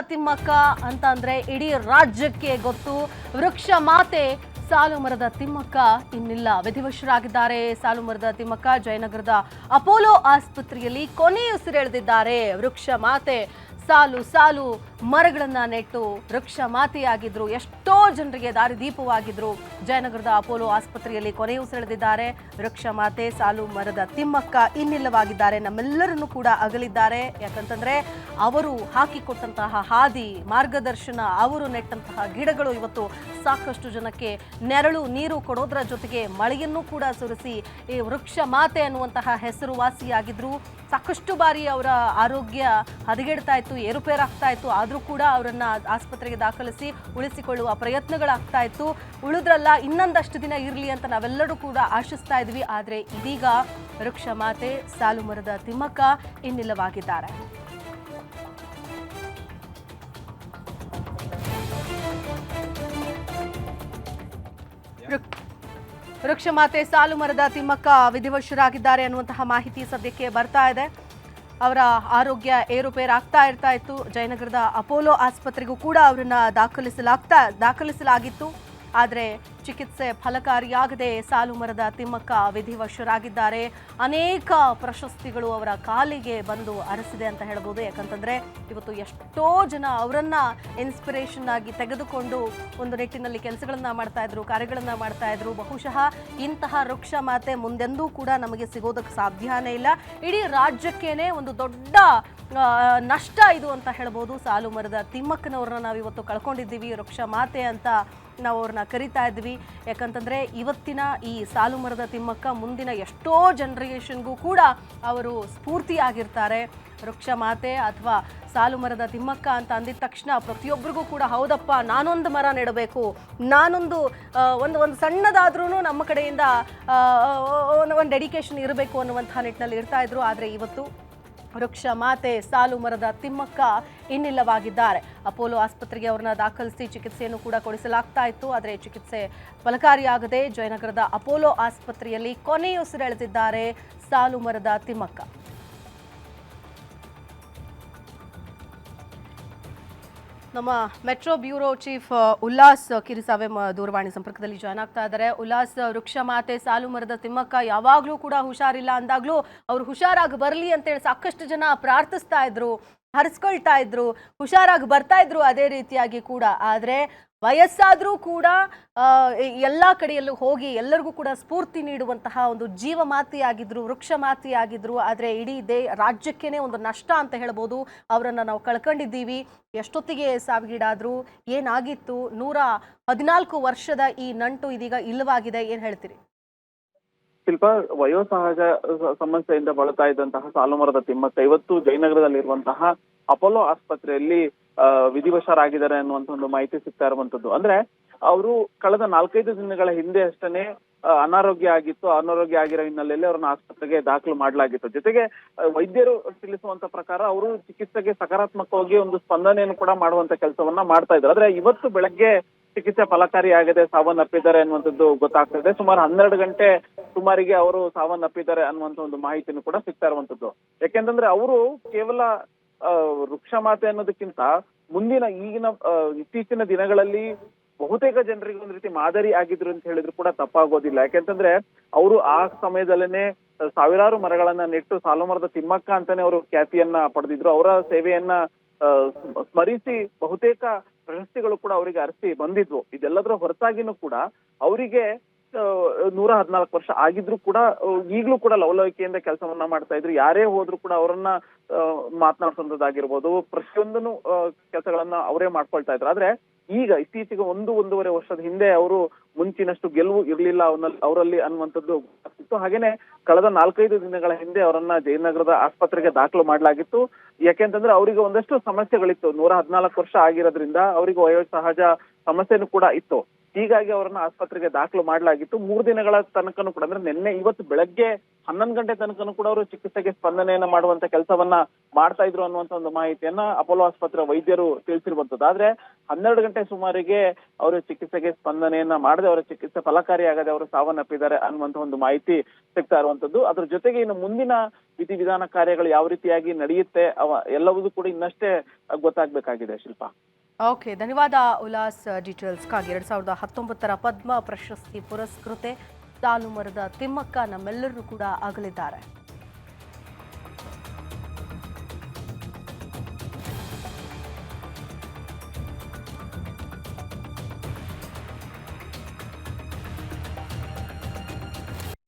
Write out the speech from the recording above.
ತಿಮ್ಮಕ್ಕ ಅಂತಂದ್ರೆ ಇಡೀ ರಾಜ್ಯಕ್ಕೆ ಗೊತ್ತು. ವೃಕ್ಷ ಮಾತೆ ಸಾಲು ಮರದ ತಿಮ್ಮಕ್ಕ ಇನ್ನಿಲ್ಲ. ವಿಧಿವಶರಾಗಿದ್ದಾರೆ ಸಾಲು ಮರದ ತಿಮ್ಮಕ್ಕ. ಜಯನಗರದ ಅಪೋಲೋ ಆಸ್ಪತ್ರೆಯಲ್ಲಿ ಕೊನೆಯುಸಿರೆಳೆದಿದ್ದಾರೆ ವೃಕ್ಷ ಮಾತೆ. ಸಾಲು ಸಾಲು ಮರಗಳನ್ನ ನೆಟ್ಟು ವೃಕ್ಷ ಮಾತೆಯಾಗಿದ್ರು. ಎಷ್ಟೋ ಜನರಿಗೆ ದಾರಿದೀಪವಾಗಿದ್ರು ಜಯನಗರದ ಅಪೋಲೋ ಆಸ್ಪತ್ರೆಯಲ್ಲಿ ಕೊನೆಯುಸಿರೆಳೆದಿದ್ದಾರೆ ವೃಕ್ಷ ಮಾತೆ ಸಾಲು ಮರದ ತಿಮ್ಮಕ್ಕ ಇನ್ನಿಲ್ಲವಾಗಿದ್ದಾರೆ. ನಮ್ಮೆಲ್ಲರನ್ನು ಕೂಡ ಅಗಲಿದ್ದಾರೆ. ಯಾಕಂತಂದ್ರೆ ಅವರು ಹಾಕಿಕೊಟ್ಟಂತಹ ಹಾದಿ, ಮಾರ್ಗದರ್ಶನ, ಅವರು ನೆಟ್ಟಂತಹ ಗಿಡಗಳು ಇವತ್ತು ಸಾಕಷ್ಟು ಜನಕ್ಕೆ ನೆರಳು, ನೀರು ಕೊಡೋದ್ರ ಜೊತೆಗೆ ಮಳೆಯನ್ನು ಕೂಡ ಸುರಿಸಿ ಈ ವೃಕ್ಷ ಮಾತೆ ಅನ್ನುವಂತಹ ಹೆಸರುವಾಸಿಯಾಗಿದ್ರು. ಸಾಕಷ್ಟು ಬಾರಿ ಅವರ ಆರೋಗ್ಯ ಹದಗೆಡ್ತಾ ಇತ್ತು. ಏರುಪೇರಾಗ್ತಾ ಇತ್ತು. ಆದರೂ ಕೂಡ ಅವರನ್ನ ಆಸ್ಪತ್ರೆಗೆ ದಾಖಲಿಸಿ ಉಳಿಸಿಕೊಳ್ಳುವ ಪ್ರಯತ್ನಗಳಾಗ್ತಾ ಇತ್ತು. ಉಳಿದ್ರಲ್ಲ, ಇನ್ನೊಂದಷ್ಟು ದಿನ ಇರಲಿ ಅಂತ ನಾವೆಲ್ಲರೂ ಕೂಡ ಆಶಿಸ್ತಾ ಇದ್ವಿ. ಆದರೆ ಇದೀಗ ವೃಕ್ಷ ಮಾತೆ ಸಾಲು ಮರದ ತಿಮ್ಮಕ್ಕ ಇನ್ನಿಲ್ಲವಾಗಿದ್ದಾರೆ. ವೃಕ್- ವೃಕ್ಷ ಮಾತೆ ಸಾಲು ಮರದ ತಿಮ್ಮಕ್ಕ ವಿಧಿವಶರಾಗಿದ್ದಾರೆ ಅನ್ನುವಂತಹ ಮಾಹಿತಿ ಸದ್ಯಕ್ಕೆ ಬರ್ತಾ ಇದೆ. ಅವರ ಆರೋಗ್ಯ ಏರುಪೇರಾಗ್ತಾ ಇರ್ತಾ ಇತ್ತು. ಜಯನಗರದ ಅಪೋಲೋ ಆಸ್ಪತ್ರೆಗೂ ಕೂಡ ಅವರನ್ನ ದಾಖಲಿಸಲಾಗ್ತಾ ದಾಖಲಿಸಲಾಗಿತ್ತು. ಆದರೆ ಚಿಕಿತ್ಸೆ ಫಲಕಾರಿಯಾಗದೆ ಸಾಲು ಮರದ ತಿಮ್ಮಕ್ಕ ವಿಧಿವಶರಾಗಿದ್ದಾರೆ. ಅನೇಕ ಪ್ರಶಸ್ತಿಗಳು ಅವರ ಕಾಲಿಗೆ ಬಂದು ಅರಸಿದೆ ಅಂತ ಹೇಳ್ಬೋದು. ಯಾಕಂತಂದ್ರೆ ಇವತ್ತು ಎಷ್ಟೋ ಜನ ಅವರನ್ನ ಇನ್ಸ್ಪಿರೇಷನ್ ಆಗಿ ತೆಗೆದುಕೊಂಡು ಒಂದು ನಿಟ್ಟಿನಲ್ಲಿ ಕೆಲಸಗಳನ್ನ ಮಾಡ್ತಾ ಇದ್ರು, ಕಾರ್ಯಗಳನ್ನ ಮಾಡ್ತಾ ಇದ್ರು. ಬಹುಶಃ ಇಂತಹ ವೃಕ್ಷ ಮಾತೆ ಮುಂದೆಂದೂ ಕೂಡ ನಮಗೆ ಸಿಗೋದಕ್ಕೆ ಸಾಧ್ಯನೇ ಇಲ್ಲ. ಇಡೀ ರಾಜ್ಯಕ್ಕೇನೆ ಒಂದು ದೊಡ್ಡ ನಷ್ಟ ಇದು ಅಂತ ಹೇಳ್ಬೋದು. ಸಾಲು ಮರದ ತಿಮ್ಮಕ್ಕನವ್ರನ್ನ ನಾವು ಇವತ್ತು ಕಳ್ಕೊಂಡಿದ್ದೀವಿ. ವೃಕ್ಷ ಮಾತೆ ಅಂತ ನಾವು ಅವ್ರನ್ನ ಕರಿತಾ ಇದ್ವಿ. ಯಾಕಂತಂದರೆ ಇವತ್ತಿನ ಈ ಸಾಲು ಮರದ ತಿಮ್ಮಕ್ಕ ಮುಂದಿನ ಎಷ್ಟೋ ಜನ್ರೇಷನ್ಗೂ ಕೂಡ ಅವರು ಸ್ಫೂರ್ತಿಯಾಗಿರ್ತಾರೆ. ವೃಕ್ಷ ಮಾತೆ ಅಥವಾ ಸಾಲು ಮರದ ತಿಮ್ಮಕ್ಕ ಅಂತ ಅಂದಿದ ತಕ್ಷಣ ಪ್ರತಿಯೊಬ್ಬರಿಗೂ ಕೂಡ ಹೌದಪ್ಪ, ನಾನೊಂದು ಮರ ನೆಡಬೇಕು. ನಾನೊಂದು ಒಂದು ಒಂದು ಸಣ್ಣದಾದ್ರೂ ನಮ್ಮ ಕಡೆಯಿಂದ ಒಂದು ಒಂದು ಡೆಡಿಕೇಶನ್ ಇರಬೇಕು ಅನ್ನುವಂಥ ನಿಟ್ಟಿನಲ್ಲಿ ಇರ್ತಾ ಇದ್ರು. ಆದರೆ ಇವತ್ತು ವೃಕ್ಷ ಮಾತೆ ಸಾಲು ಮರದ ತಿಮ್ಮಕ್ಕ ಇನ್ನಿಲ್ಲವಾಗಿದ್ದಾರೆ. ಅಪೋಲೋ ಆಸ್ಪತ್ರೆಗೆ ಅವರನ್ನ ದಾಖಲಿಸಿ ಚಿಕಿತ್ಸೆಯನ್ನು ಕೂಡ ಕೊಡಿಸಲಾಗ್ತಾ ಇತ್ತು. ಆದರೆ ಚಿಕಿತ್ಸೆ ಫಲಕಾರಿಯಾಗದೆ ಜಯನಗರದ ಅಪೋಲೋ ಆಸ್ಪತ್ರೆಯಲ್ಲಿ ಕೊನೆಯುಸಿರೆಳೆದಿದ್ದಾರೆ ಸಾಲು ಮರದ ತಿಮ್ಮಕ್ಕ. ನಮ್ಮ metro bureau chief Ullas Kirisave ದೂರವಾಣಿ ಸಂಪರ್ಕದಲ್ಲಿ ಜಾಯ್ನ್ ಆಗ್ತಾ ಇದ್ದಾರೆ. ಉಲ್ಲಾಸ್ ವೃಕ್ಷ ಮಾತೆ, ಸಾಲು ಮರದ ತಿಮ್ಮಕ್ಕ ಯಾವಾಗಲೂ ಕೂಡ ಹುಷಾರಿಲ್ಲ ಅಂದಾಗ್ಲೂ ಅವ್ರು ಹುಷಾರಾಗಿ ಬರಲಿ ಅಂತೇಳಿ ಸಾಕಷ್ಟು ಜನ ಪ್ರಾರ್ಥಿಸ್ತಾ ಇದ್ರು. ಹರಿಸ್ಕೊಳ್ತಾ ಇದ್ರು, ಹುಷಾರಾಗಿ ಬರ್ತಾ ಇದ್ರು ಅದೇ ರೀತಿಯಾಗಿ ಕೂಡ. ಆದರೆ ವಯಸ್ಸಾದರೂ ಕೂಡ ಎಲ್ಲ ಕಡೆಯಲ್ಲೂ ಹೋಗಿ ಎಲ್ಲರಿಗೂ ಕೂಡ ಸ್ಫೂರ್ತಿ ನೀಡುವಂತಹ ಒಂದು ಜೀವಮಾತೆಯಾಗಿದ್ರು ವೃಕ್ಷ ಮಾತೆಯಾಗಿದ್ರು. ಆದರೆ ಇಡೀ ದೇ, ರಾಜ್ಯಕ್ಕೇನೆ ಒಂದು ನಷ್ಟ ಅಂತ ಹೇಳ್ಬೋದು. ಅವರನ್ನು ನಾವು ಕಳ್ಕೊಂಡಿದ್ದೀವಿ. ಎಷ್ಟೊತ್ತಿಗೆ ಸಾವಿಗೀಡಾದ್ರು, ಏನಾಗಿತ್ತು? ನೂರ ಹದಿನಾಲ್ಕು ವರ್ಷದ ಈ ನಂಟು ಇದೀಗ ಇಲ್ಲವಾಗಿದೆ. ಏನು ಹೇಳ್ತೀರಿ? ಶಿಲ್ಪ ವಯೋಸಹಜ ಸಮಸ್ಯೆಯಿಂದ ಬಳಲ್ತಾ ಇದ್ದಂತಹ ಸಾಲುಮರದ ತಿಮ್ಮಕ್ಕ. ಇವತ್ತು ಜಯನಗರದಲ್ಲಿರುವಂತಹ ಅಪೋಲೋ ಆಸ್ಪತ್ರೆಯಲ್ಲಿ ವಿಧಿವಶರಾಗಿದ್ದಾರೆ ಅನ್ನುವಂತ ಒಂದು ಮಾಹಿತಿ ಸಿಗ್ತಾ ಇರುವಂತದ್ದು ಅಂದ್ರೆ ಅವರು ಕಳೆದ ನಾಲ್ಕೈದು ದಿನಗಳ ಹಿಂದೆ ಅಷ್ಟೇ ಅನಾರೋಗ್ಯ ಆಗಿತ್ತು. ಅನಾರೋಗ್ಯ ಆಗಿರೋ ಹಿನ್ನೆಲೆಯಲ್ಲಿ ಅವ್ರನ್ನ ಆಸ್ಪತ್ರೆಗೆ ದಾಖಲು ಮಾಡಲಾಗಿತ್ತು. ಜೊತೆಗೆ ವೈದ್ಯರು ತಿಳಿಸುವಂತ ಪ್ರಕಾರ ಅವರು ಚಿಕಿತ್ಸೆಗೆ ಸಕಾರಾತ್ಮಕವಾಗಿ ಒಂದು ಸ್ಪಂದನೆಯನ್ನು ಕೂಡ ಮಾಡುವಂತ ಕೆಲಸವನ್ನ ಮಾಡ್ತಾ ಇದ್ರು. ಆದ್ರೆ ಇವತ್ತು ಬೆಳಗ್ಗೆ ಚಿಕಿತ್ಸೆ ಫಲಕಾರಿಯಾಗದೆ ಸಾವನ್ನಪ್ಪಿದ್ದಾರೆ ಅನ್ನುವಂಥದ್ದು ಗೊತ್ತಾಗ್ತದೆ ಸುಮಾರು ಹನ್ನೆರಡು ಗಂಟೆ ಸುಮಾರಿಗೆ ಅವರು ಸಾವನ್ನಪ್ಪಿದ್ದಾರೆ ಅನ್ನುವಂತ ಒಂದು ಮಾಹಿತಿನೂ ಕೂಡ ಸಿಗ್ತಾ ಇರುವಂತದ್ದು. ಯಾಕೆಂತಂದ್ರೆ ಅವರು ಕೇವಲ ವೃಕ್ಷ ಮಾತೆ ಅನ್ನೋದಕ್ಕಿಂತ ಮುಂದಿನ ಈಗಿನ ಇತ್ತೀಚಿನ ದಿನಗಳಲ್ಲಿ ಬಹುತೇಕ ಜನರಿಗೆ ಒಂದ್ ರೀತಿ ಮಾದರಿ ಆಗಿದ್ರು ಅಂತ ಹೇಳಿದ್ರು ಕೂಡ ತಪ್ಪಾಗೋದಿಲ್ಲ. ಯಾಕೆಂತಂದ್ರೆ ಅವರು ಆ ಸಮಯದಲ್ಲೇನೆ ಸಾವಿರಾರು ಮರಗಳನ್ನ ನೆಟ್ಟು ಸಾಲುಮರದ ತಿಮ್ಮಕ್ಕ ಅಂತಾನೆ ಅವರು ಖ್ಯಾತಿಯನ್ನ ಪಡೆದಿದ್ರು. ಅವರ ಸೇವೆಯನ್ನ ಸ್ಮರಿಸಿ ಬಹುತೇಕ ಪ್ರಶಸ್ತಿಗಳು ಕೂಡ ಅವರಿಗೆ ಅರಸಿ ಬಂದಿದ್ವು. ಇದೆಲ್ಲದರ ಹೊರತಾಗಿನೂ ಕೂಡ ಅವರಿಗೆ ನೂರ ಹದಿನಾಲ್ಕು ವರ್ಷ ಆಗಿದ್ರು ಕೂಡ ಈಗಲೂ ಕೂಡ ಲವಲವಿಕೆಯಿಂದ ಕೆಲಸವನ್ನ ಮಾಡ್ತಾ ಇದ್ರು. ಯಾರೇ ಹೋದ್ರು ಕೂಡ ಅವರನ್ನ ಮಾತನಾಡ್ಸೋದಾಗಿರ್ಬೋದು ಪ್ರತಿಯೊಂದನ್ನು ಕೆಲಸಗಳನ್ನ ಅವರೇ ಮಾಡ್ಕೊಳ್ತಾ ಇದ್ರು. ಆದ್ರೆ ಈಗ ಇತ್ತೀಚೆಗೆ ಒಂದು, ಒಂದೂವರೆ ವರ್ಷದ ಹಿಂದೆ ಅವರು ಮುಂಚಿನಷ್ಟು ಗೆಲುವು ಇರಲಿಲ್ಲ ಅವನಲ್ಲಿ, ಅವರಲ್ಲಿ ಅನ್ನುವಂಥದ್ದು ಗೊತ್ತಾಗ್ತಿತ್ತು. ಹಾಗೇನೆ ಕಳೆದ ನಾಲ್ಕೈದು ದಿನಗಳ ಹಿಂದೆ ಅವರನ್ನ ಜಯನಗರದ ಆಸ್ಪತ್ರೆಗೆ ದಾಖಲು ಮಾಡಲಾಗಿತ್ತು. ಯಾಕೆಂತಂದ್ರೆ ಅವರಿಗೆ ಒಂದಷ್ಟು ಸಮಸ್ಯೆಗಳಿತ್ತು. ನೂರ ಹದಿನಾಲ್ಕು ವರ್ಷ ಆಗಿರೋದ್ರಿಂದ ಅವರಿಗೆ ವಯೋ ಸಹಜ ಸಮಸ್ಯೆನೂ ಕೂಡ ಇತ್ತು. ಹೀಗಾಗಿ ಅವರನ್ನ ಆಸ್ಪತ್ರೆಗೆ ದಾಖಲು ಮಾಡಲಾಗಿತ್ತು. ಮೂರು ದಿನಗಳ ತನಕನೂ ಕೂಡ, ಅಂದ್ರೆ ನಿನ್ನೆ ಇವತ್ತು ಬೆಳಗ್ಗೆ ಹನ್ನೊಂದು ಗಂಟೆ ತನಕನು ಕೂಡ ಅವರು ಚಿಕಿತ್ಸೆಗೆ ಸ್ಪಂದನೆಯನ್ನ ಮಾಡುವಂತ ಕೆಲಸವನ್ನ ಮಾಡ್ತಾ ಇದ್ರು ಅನ್ನುವಂತ ಒಂದು ಮಾಹಿತಿಯನ್ನ ಅಪೋಲೋ ಆಸ್ಪತ್ರೆ ವೈದ್ಯರು ತಿಳಿಸಿರುವಂತದ್ದು. ಆದ್ರೆ ಹನ್ನೆರಡು ಗಂಟೆ ಸುಮಾರಿಗೆ ಅವರು ಚಿಕಿತ್ಸೆಗೆ ಸ್ಪಂದನೆಯನ್ನ ಮಾಡದೆ ಅವರ ಚಿಕಿತ್ಸೆ ಫಲಕಾರಿಯಾಗದೆ ಅವರು ಸಾವನ್ನಪ್ಪಿದ್ದಾರೆ ಅನ್ನುವಂತ ಒಂದು ಮಾಹಿತಿ ಸಿಗ್ತಾ ಇರುವಂತದ್ದು. ಅದ್ರ ಜೊತೆಗೆ ಇನ್ನು ಮುಂದಿನ ವಿಧಿವಿಧಾನ ಕಾರ್ಯಗಳು ಯಾವ ರೀತಿಯಾಗಿ ನಡೆಯುತ್ತೆ ಅವ ಎಲ್ಲವೂ ಕೂಡ ಇನ್ನಷ್ಟೇ ಗೊತ್ತಾಗ್ಬೇಕಾಗಿದೆ ಶಿಲ್ಪಾ. ಓಕೆ, ಧನ್ಯವಾದ ಉಲ್ಲಾಸ್ ಡೀಟೇಲ್ಸ್ಗಾಗಿ. ಎರಡು ಸಾವಿರದ ಹತ್ತೊಂಬತ್ತರ ಪದ್ಮ ಪ್ರಶಸ್ತಿ ಪುರಸ್ಕೃತೆ ಸಾಲು ಮರದ ತಿಮ್ಮಕ್ಕ ನಮ್ಮೆಲ್ಲರೂ ಕೂಡ ಅಗಲಿದ್ದಾರೆ